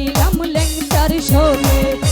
ছিলাম লেংটার সরে